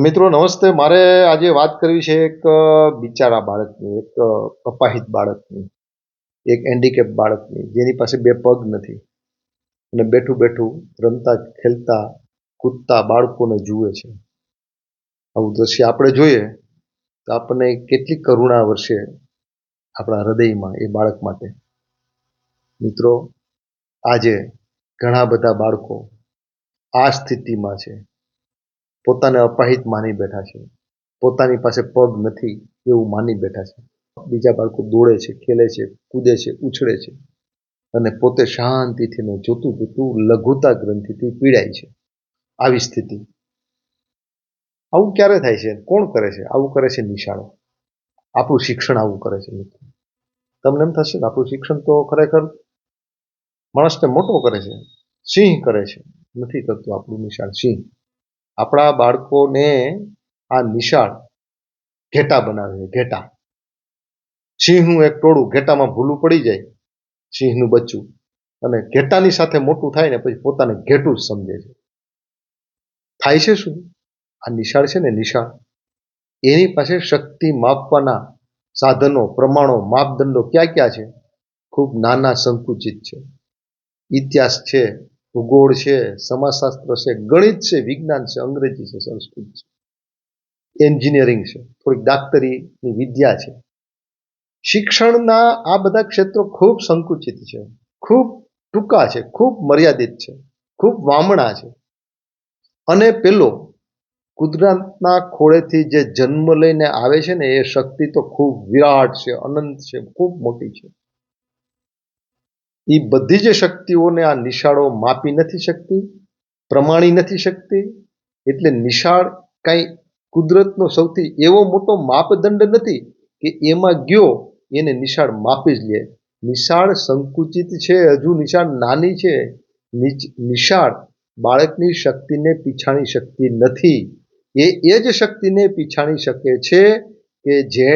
મિત્રો, નમસ્તે. મારે આજે વાત કરવી છે એક બિચારા બાળકની, એક અપાહિત બાળકની, એક હેન્ડીકેપ બાળકની, જેની પાસે બે પગ નથી અને બેઠું બેઠું રમતા, ખેલતા, કૂદતા બાળકોને જુએ છે. આવું દ્રશ્ય આપણે જોઈએ તો આપણને કેટલી કરુણા વર્ષે આપણા હૃદયમાં એ બાળક માટે. મિત્રો, આજે ઘણા બધા બાળકો આ સ્થિતિમાં છે. પોતાને અપાહિત માની બેઠા છે. પોતાની પાસે પગ નથી એવું માની બેઠા છે. બીજા બાળકો દોડે છે, ખેલે છે, કૂદે છે, ઉછળે છે અને પોતે શાંતિથી ને જોતું જોતું લઘુતા ગ્રંથિથી પીડાય છે. આવી સ્થિતિ. આવું ક્યારે થાય છે? કોણ કરે છે? આવું કરે છે નિશાળો. આપણું શિક્ષણ આવું કરે છે મિત્રો. તમને એમ થશે ને આપણું શિક્ષણ તો ખરેખર માણસને મોટો કરે છે. સિંહ કરે છે. નથી કરતું આપણું નિશાળ સિંહ. આપણા બાળકોને આ નિશાળ ઘેટા બનાવે છે, ઘેટા. સિંહનું એક ટોળું ઘેટામાં ભૂલું પડી જાય, સિંહનું બચ્ચું. અને ઘેટાની સાથે મોટું થાય ને પછી પોતાને ઘેટું જ સમજે છે. થાય છે શું? આ નિશાળ છે ને નિશાળ. એની પાસે શક્તિ માપવાના સાધનો, પ્રમાણો, માપદંડો ક્યાં ક્યાં છે? ખૂબ નાના સંકુચિત છે. ઇતિહાસ છે ભૂગોળ છે, સમાજશાસ્ત્ર છે, ગણિત છે, વિજ્ઞાન છે, અંગ્રેજી છે, સંસ્કૃત છે. એન્જિનિયરિંગ છે, થોડીક ડાક્ટરીની વિદ્યા છે. શિક્ષણના આ બધા ક્ષેત્રો ખૂબ સંકુચિત છે, ખૂબ ટૂંકા છે, ખૂબ મર્યાદિત છે, ખૂબ વામણા છે. અને પેલો કુદરતના ખોળેથી જે જન્મ લઈને આવે છે ને, એ શક્તિ તો ખૂબ વિરાટ છે, અનંત છે, ખૂબ મોટી છે. એ બધી જ શક્તિઓને આ નિશાળો માપી નથી શકતી, પ્રમાણી નથી શકતી, એટલે નિશાળ કાંઈ કુદરતનો સૌથી એવો મોટો માપદંડ નથી કે એમાં ગયો એને નિશાળ માપી જ લે. નિશાળ સંકુચિત છે, હજુ નિશાળ નાની છે. નિશાળ બાળકની શક્તિને પીછાણી શકતી નથી. એ એ જ શક્તિને પીછાણી શકે છે કે જે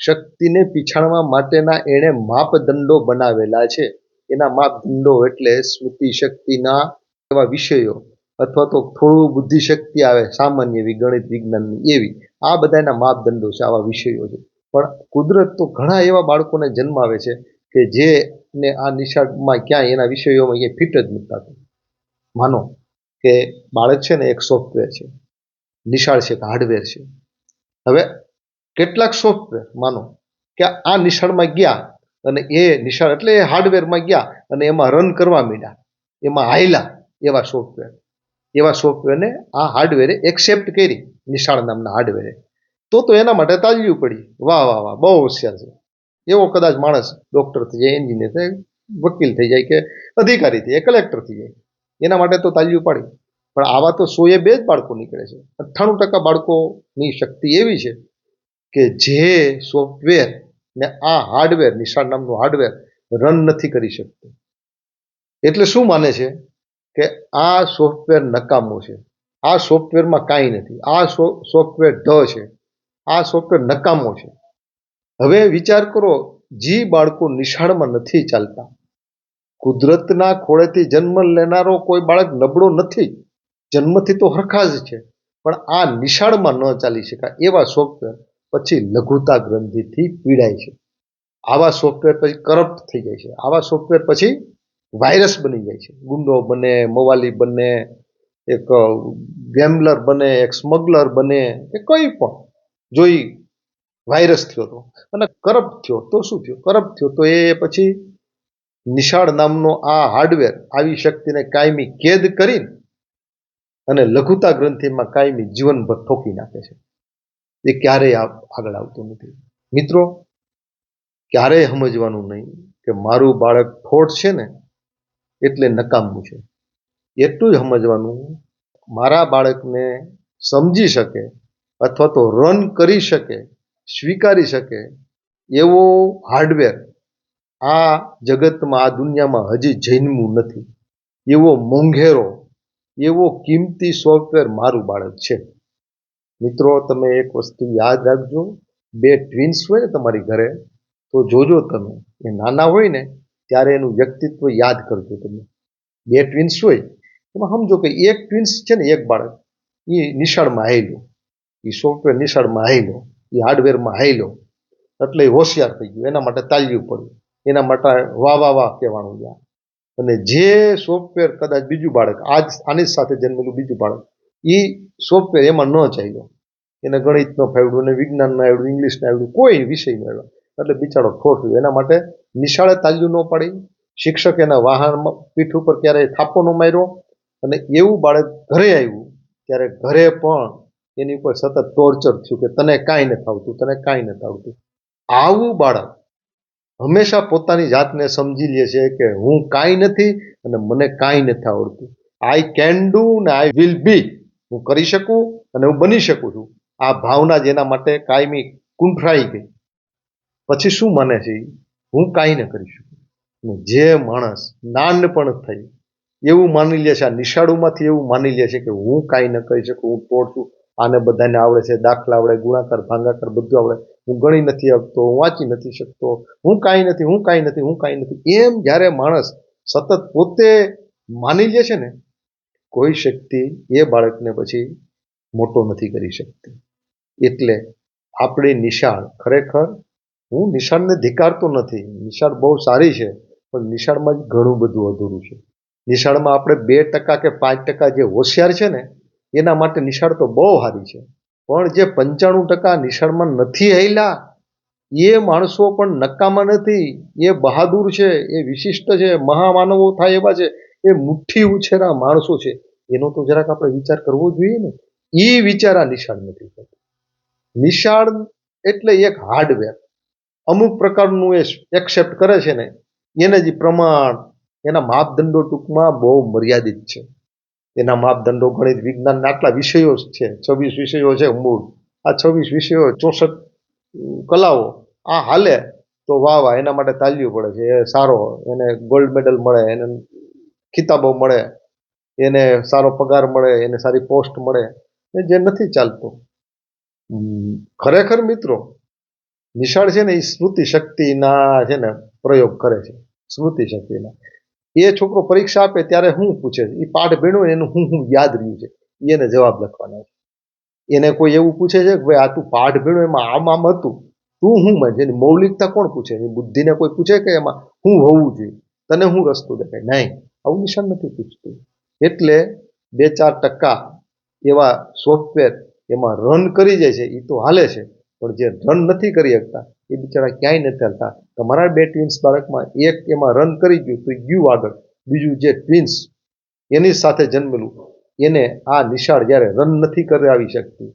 શક્તિને પીછાણવા માટેના એણે માપદંડો બનાવેલા છે. એના માપદંડો એટલે સ્મૃતિ શક્તિના એવા વિષયો અથવા તો થોડું બુદ્ધિ શક્તિ આવે સામાન્ય એવી, ગણિત વિજ્ઞાનની એવી, આ બધાના માપદંડો છે, આવા વિષયો છે. પણ કુદરત તો ઘણા એવા બાળકોને જન્માવે છે કે જેને આ નિશાળમાં ક્યાંય એના વિષયોમાં એ ફિટ જ નથી થતું. માનો કે બાળક છે ને એક સોફ્ટવેર છે, નિશાળ છે કે હાર્ડવેર છે. હવે કેટલાક સોફ્ટવેર માનો કે આ નિશાળમાં ગયા અને એ નિશાળ એટલે હાર્ડવેરમાં ગયા અને એમાં રન કરવા માંડ્યા. એમાં હાયલા એવા સોફ્ટવેર એવા સોફ્ટવેરને આ હાર્ડવેરે એક્સેપ્ટ કરી નિશાળ નામના હાર્ડવેરે તો તો એના માટે તાલ્યું પડી. વાહ વાહ વાહ, બહુ હોશિયાર છે. એવો કદાચ માણસ ડૉક્ટર થઈ જાય એન્જિનિયર થાય વકીલ થઈ જાય કે અધિકારી થઈ જાય કલેક્ટર થઈ જાય. એના માટે તો તાજ્યું પાડી. પણ આવા તો સોએ બે જ બાળકો નીકળે છે. અઠ્ઠાણું ટકા બાળકોની શક્તિ એવી છે કે જે સોફ્ટવેર ને આ હાર્ડવેર નિશાળ નામનું હાર્ડવેર રન નથી કરી શકતું. એટલે શું માને છે કે આ સોફ્ટવેર નકામું છે? આ સોફ્ટવેરમાં કાંઈ નથી. આ સોફ્ટવેર ઢ છે. આ સોફ્ટવેર નકામો છે. હવે વિચાર કરો, જે બાળકો નિશાળમાં નથી ચાલતા. કુદરતના ખોળેથી જન્મ લેનારો કોઈ બાળક નબળો નથી. જન્મથી તો હરખા જ છે. પણ આ નિશાળમાં ન ચાલી શકાય એવા સોફ્ટવેર પછી લઘુતા ગ્રંથિથી પીડાય છે. આવા સોફ્ટવેર પછી કરપ્ટ થઈ જાય છે. આવા સોફ્ટવેર પછી વાયરસ બની જાય છે. ગુંડો બને, મવાલી બને, એક ગેમ્બલર બને, એક સ્મગલર બને, કે કંઈ પણ જોઈ વાયરસ થયો તો. અને કરપ્ટ થયો તો શું થયો? કરપ્ટ થયો તો એ પછી નિશાળ નામનો આ હાર્ડવેર આવી શક્તિને કાયમી કેદ કરીને અને લઘુતા ગ્રંથિમાં કાયમી જીવનભર ઠોકી નાખે છે. એ ક્યારેય આગળ આવતું નથી. મિત્રો, ક્યારેય સમજવાનું નહીં કે મારું બાળક ઠોઠ છે ને, એટલે નકામું છે. એટલું જ સમજવાનું, મારા બાળકને સમજી શકે અથવા તો રન કરી શકે, સ્વીકારી શકે એવો હાર્ડવેર આ જગતમાં, આ દુનિયામાં હજી જન્મું નથી. એવો મોંઘેરો, એવો કિંમતી સોફ્ટવેર મારું બાળક છે. મિત્રો, તમે એક વસ્તુ યાદ રાખજો. બે ટ્વિન્સ હોય ને તમારી ઘરે, તો જોજો તમે. એ નાના હોય ને, ત્યારે એનું વ્યક્તિત્વ યાદ કરજો તમે. બે ટ્વિન્સ હોય, એમાં સમજો કે એક ટ્વિન્સ છે ને, એક બાળક, એ નિશાળમાં આવેલો એ સોફ્ટવેર નિશાળમાં આવેલો એ હાર્ડવેરમાં આવેલો એટલે હોશિયાર થઈ ગયું. એના માટે તાલ્યું પડ્યું. એના માટે વાહ વાહ વાહ કહેવાનું ગયા અને જે સોફ્ટવેર કદાચ બીજું બાળક, આજ, આની સાથે જન્મેલું બીજું બાળક એ સોફ્ટવેર એમાં ન ચાલ્યો એને ગણિત ન ફાવડ્યું એને વિજ્ઞાન ના આવડ્યું ઇંગ્લિશ કોઈ વિષય ન આવ્યો. એટલે બિચારો ઠોઠ એના માટે નિશાળે તાલ્યું ન પાડી. શિક્ષક એના વાહનમાં પીઠ ઉપર ક્યારેય થાપો ન માર્યો. અને એવું બાળક ઘરે આવ્યું, ત્યારે ઘરે પણ એની ઉપર સતત ટોર્ચર થયું કે તને કાંઈ નથી આવતું, તને કાંઈ નથી આવતું. આવું બાળક હંમેશા પોતાની જાતને સમજી લે છે કે હું કાંઈ નથી અને મને કાંઈ નથી આવડતું. આઈ કેન ડુ ને આઈ વિલ બી હું કરી શકું અને હું બની શકું છું. આ ભાવના જેના માટે કાયમી કુંઠરાઈ ગઈ. પછી શું માને છે? હું કાંઈ ન કરી શકું. જે માણસ નાનપણ થઈ, એવું માની લે છે, આ નિશાળુમાંથી એવું માની લે છે કે હું કાંઈ ન કરી શકું, હું છું આને બધાને આવડે છે, દાખલા આવડે, ગુણાકાર, ભાંગાકાર, બધું આવડે. હું ગણી નથી શકતો, હું વાંચી નથી શકતો, હું કાંઈ નથી, હું કાંઈ નથી, હું કાંઈ નથી. એમ જ્યારે માણસ સતત પોતે માની લે છે ને કોઈ શક્તિ એ બાળકને પછી મોટો નથી કરી શકતી. એટલે આપણી નિશાળ ખરેખર, હું નિશાળને ધિકારતો નથી. નિશાળ બહુ સારી છે, પણ નિશાળમાં જ ઘણું બધું અધૂરું છે. નિશાળમાં આપણે બે ટકા કે પાંચ ટકા જે હોશિયાર છે ને, એના માટે નિશાળ તો બહુ સારી છે. પણ જે પંચાણું ટકા નિશાળમાં નથી આવેલા એ માણસો પણ નકામા નથી. એ બહાદુર છે, એ વિશિષ્ટ છે, મહામાનવો થાય એવા છે. એ મુઠ્ઠી ઉછેરા માણસો છે, એનો તો જરાક આપણે વિચાર કરવો જોઈએ ને, એ વિચાર આ નિશાળ નથી કરતો નિશાળ એટલે એક હાર્ડવેર અમુક પ્રકારનું એ એક્સેપ્ટ કરે છે ને, એને જે પ્રમાણ, એના માપદંડો ટૂંકમાં બહુ મર્યાદિત છે. એના માપદંડો ગણિત વિજ્ઞાનના આટલા વિષયો છે, છવ્વીસ વિષયો છે મૂળ. આ છવ્વીસ વિષયો, ચોસઠ કલાઓ, આ હાલે તો વાહ વાહ, એના માટે તાલ્યું પડે છે, એ સારો, એને ગોલ્ડ મેડલ મળે, એને ખિતાબો મળે એને સારો પગાર મળે એને સારી પોસ્ટ મળે એ જે નથી ચાલતું. ખરેખર મિત્રો નિશાળ છે ને એ સ્મૃતિ શક્તિના છે ને પ્રયોગ કરે છે. સ્મૃતિ શક્તિના. એ છોકરો પરીક્ષા આપે ત્યારે હું પૂછે છે? એ પાઠ ભીણું એનું હું હું યાદ રહ્યું છે? એને જવાબ લખવાના છે. એને કોઈ એવું પૂછે છે કે ભાઈ આ તું પાઠ ભણ્યો એમાં આમ આમ હતું. તું હું માં? જેની મૌલિકતા કોણ પૂછે? બુદ્ધિને કોઈ પૂછે કે એમાં હું હોવું જોઈએ? તને હું રસ્તો દેખાય? નહીં. આવું નિશાન નથી પૂછતું. એટલે બે ચાર ટકા એવા સોફ્ટવેર એમાં રન કરી જાય છે એ તો હાલે છે, પણ જે રન નથી કરી શકતા, એ બિચારા ક્યાંય નથી હાલતા. તમારા બે ટ્વિન્સ બાળકમાં એક એમાં રન કરી ગયું તો ગયું આગળ. બીજું જે ટ્વિન્સ એની સાથે જન્મેલું, એને આ નિશાળ જ્યારે રન નથી કરાવી શકતી,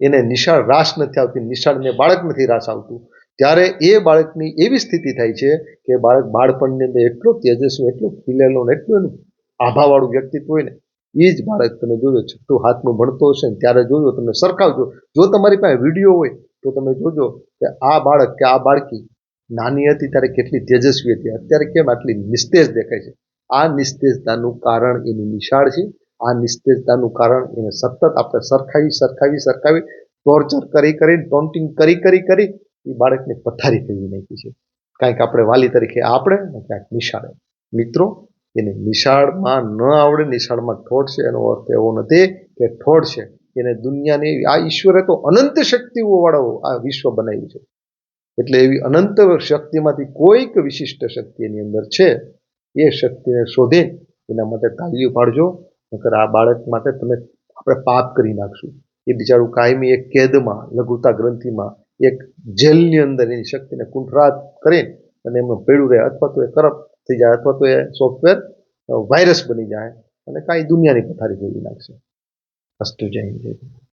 એને નિશાળ રાસ નથી આવતી, નિશાળને બાળક નથી રાસ આવતું ત્યારે એ બાળકની એવી સ્થિતિ થાય છે કે બાળક બાળપણની અંદર એટલો તેજસ્વી, એટલો ખીલેલો ને એટલું એનું આભાવાળું વ્યક્તિત્વ હોય ને એ જ બાળક તમે જોજો, છઠ્ઠું હાથમાં ભણતો હશે ને ત્યારે જોજો તમે સરખાવજો. જો તમારી પાસે વીડિયો હોય, તો તમે જોજો કે આ બાળક, કે આ બાળકી નાની હતી ત્યારે કેટલી તેજસ્વી હતી, અત્યારે કેમ આટલી નિસ્તેજ દેખાય છે? આ નિસ્તેજતાનું કારણ એની નિશાળ છે. આ નિસ્તેજતાનું કારણ એને સતત આપણે સરખાવી સરખાવી સરખાવી ટોર્ચર કરી કરી ટોન્ટિંગ કરી કરી કરી એ બાળકને પથારી ફેરવી નાખી છે. કાંઈક આપણે વાલી તરીકે આપણે અને ક્યાંક નિશાળે. મિત્રો, એને નિશાળમાં ન આવડે, નિશાળમાં ઠોડ છે, એનો અર્થ એવો નથી કે ઠોડ છે. એને દુનિયાની આ ઈશ્વરે તો અનંત શક્તિઓ વાળો આ વિશ્વ બનાવ્યું છે. એટલે એવી અનંત શક્તિમાંથી કોઈક વિશિષ્ટ શક્તિ એની અંદર છે. એ શક્તિને શોધે, એના માટે તાલીઓ પાડજો. નકર આ બાળક માટે તમે આપણે પાપ કરી નાખશું. એ બિચારું કાયમી એક કેદમાં, લઘુતા ગ્રંથિમાં એક જેલની અંદર એની શક્તિને કુંઠરાત કરીને અને એમનું પેડું રહે અથવા તો એ કરપ્ટ થઈ જાય અથવા તો એ સોફ્ટવેર વાયરસ બની જાય અને કાંઈ દુનિયાની પથારી ફેરવી નાખશે અસ્તુ જય જય.